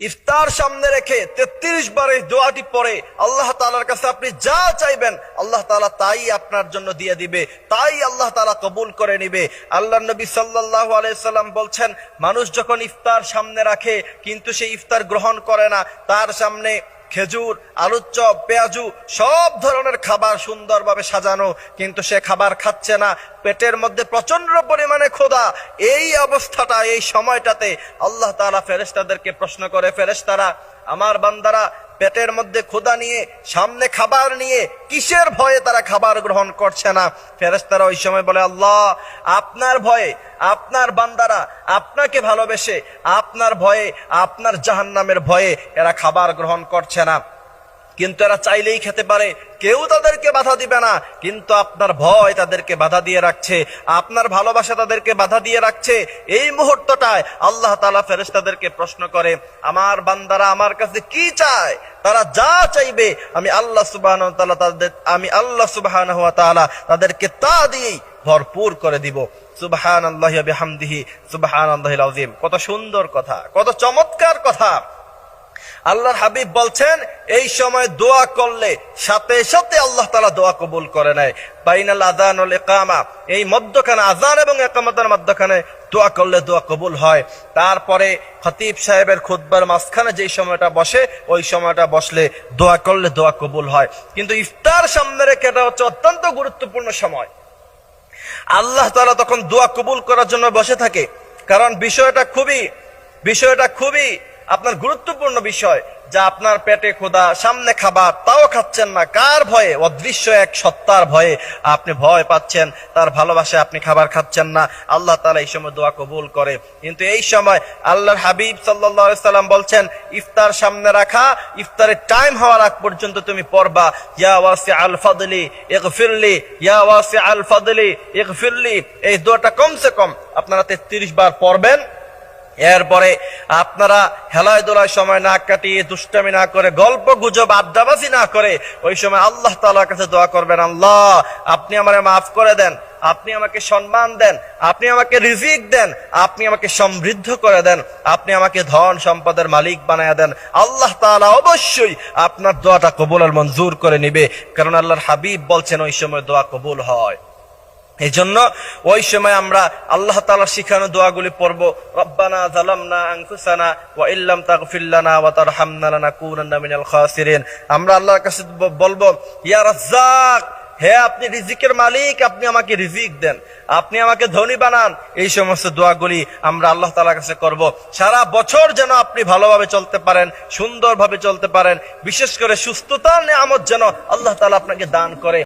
ইফতার সামনে রেখে তেত্রিশ বার দোয়াটি পরে আল্লাহ তালার কাছে আপনি যা চাইবেন, আল্লাহ তালা তাই আপনার জন্য দিয়ে দিবে, তাই আল্লাহ তালা কবুল করে নিবে। আল্লাহ নবী সাল্লাহ আলাইসাল্লাম বলছেন, মানুষ যখন ইফতার সামনে রাখে, কিন্তু সে ইফতার গ্রহণ করে না, তার সামনে খেজুর, আলুর চপ, পেঁয়াজু, সব ধরনের খাবার সুন্দরভাবে সাজানো, কিন্তু সে খাবার খাচ্ছে না। পেটের মধ্যে প্রচণ্ড পরিমাণে খোদা এই অবস্থাটা, এই সময়টাতে আল্লাহ তাআলা ফেরেস্তাদেরকে প্রশ্ন করে ফেরেস্তারা আমার বান্দারা পেটের মধ্যে ক্ষুধা নিয়ে, সামনে খাবার নিয়ে, কিসের ভয়ে তারা খাবার গ্রহণ করছে না? ফেরেশতারা ওই সময় বলে, আল্লাহ, আপনার ভয়ে, আপনার বান্দারা আপনাকে ভালোবেসে, আপনার ভয়ে, আপনার জাহান্নামের ভয়ে এরা খাবার গ্রহণ করছে না। কিন্তু এরা চাইলেই খেতে পারে, কেউ তাদেরকে বাধা দিবে না, কিন্তু আপনার ভয় তাদেরকে বাধা দিয়ে রাখছে, আপনার ভালোবাসা তাদেরকে বাধা দিয়ে রাখছে। এই মুহূর্তটায় আল্লাহ তালা ফেরেশতাদেরকে প্রশ্ন করে, আমার বান্দারা আমার কাছে কি চায়? তারা যা চাইবে, আমি আল্লাহ সুবাহ তাদের, আমি আল্লাহ সুবাহ তাদেরকে তা দিয়েই ভরপুর করে দিব। সুবাহান আল্লাহ হামদিহি সুবাহান আল্লাহ কত সুন্দর কথা, কত চমৎকার কথা। আল্লাহর হাবিব বলছেন, এই সময় দোয়া করলে সাথে সাথে আল্লাহ তালা দোয়া কবুল করে নেয়। বাইনাল আজান একামা এই মধ্যখানে আজান এবং একামতের মধ্যখানে দোয়া করলে দোয়া কবুল হয়। তারপরে খতিব সাহেবের খুদ্বার মাঝখানে যেই সময়টা বসে, ওই সময়টা বসলে দোয়া করলে দোয়া কবুল হয়। কিন্তু ইফতার সামনে রেখে এটা হচ্ছে অত্যন্ত গুরুত্বপূর্ণ সময়। আল্লাহ তালা তখন দোয়া কবুল করার জন্য বসে থাকে। কারণ বিষয়টা খুবই বিষয়টা খুবই আপনার গুরুত্বপূর্ণ বিষয় যা আপনার পেটে খোদা সামনে খাবার, তাও খাচ্ছেন না। কার ভয়ে? অদৃশ্য এক সত্তার ভয়ে আপনি ভয় পাচ্ছেন। তার ভালোবাসায় আপনি খাবার খাচ্ছেন না। আল্লাহ তালা এই সময় দোয়া কবুল করে। কিন্তু এই সময় আল্লাহর হাবিব সাল্লাহ সাল্লাম বলছেন, ইফতার সামনে রাখা, ইফতারের টাইম হওয়ার আগ পর্যন্ত তুমি পড়বা। ইয়া ওয়াসি আল ফাদলি, ইগফিরলি, ইয়া ওয়াসি আল ফাদলি, ইগফিরলি। এই দোয়াটা কমসে কম আপনারা তেত্রিশ বার পড়বেন। এরপরে আপনারা হেলায় দোলায় সময় না কাটিয়ে দুষ্টামি না করে, গল্প গুজব, আড্ডাবাজি না করে, ওই সময় আল্লাহ তালার কাছে দোয়া করবেন, আল্লাহ, আপনি আমারে মাফ করে দেন, আপনি আমাকে সম্মান দেন, আপনি আমাকে রিজিক দেন, আপনি আমাকে সমৃদ্ধ করে দেন, আপনি আমাকে ধন সম্পদের মালিক বানায় দেন। আল্লাহ তাআলা অবশ্যই আপনার দোয়াটা কবুল আর মঞ্জুর করে নিবে, কারণ আল্লাহর হাবিব বলছেন ওই সময় দোয়া কবুল হয়। এই জন্য ওই সময় আমরা আল্লাহ তালা শিখানো দোয়াগুলি পড়ব, রব্বানা জালামনা আনফুসানা ওয়া ইল্লাম তাগফির লানা ওয়া তারহামনা লানাকুনান্না মিনাল খাসিরিন। আমরা আল্লাহর কাছে বলব, ইয়া রাজ্জাক, হে আপনি রিজিকের মালিক, আপনি আমাকে রিজিক দেন, আপনি আমাকে ধনী বানান। এই সমস্ত দোয়াগুলি আমরা আল্লাহ তালার কাছে করব। সারা বছর যেন আপনি ভালোভাবে চলতে পারেন, সুন্দরভাবে চলতে পারেন, বিশেষ করে সুস্থতার নিয়ামত যেন আল্লাহ তালা আপনাকে দান করে।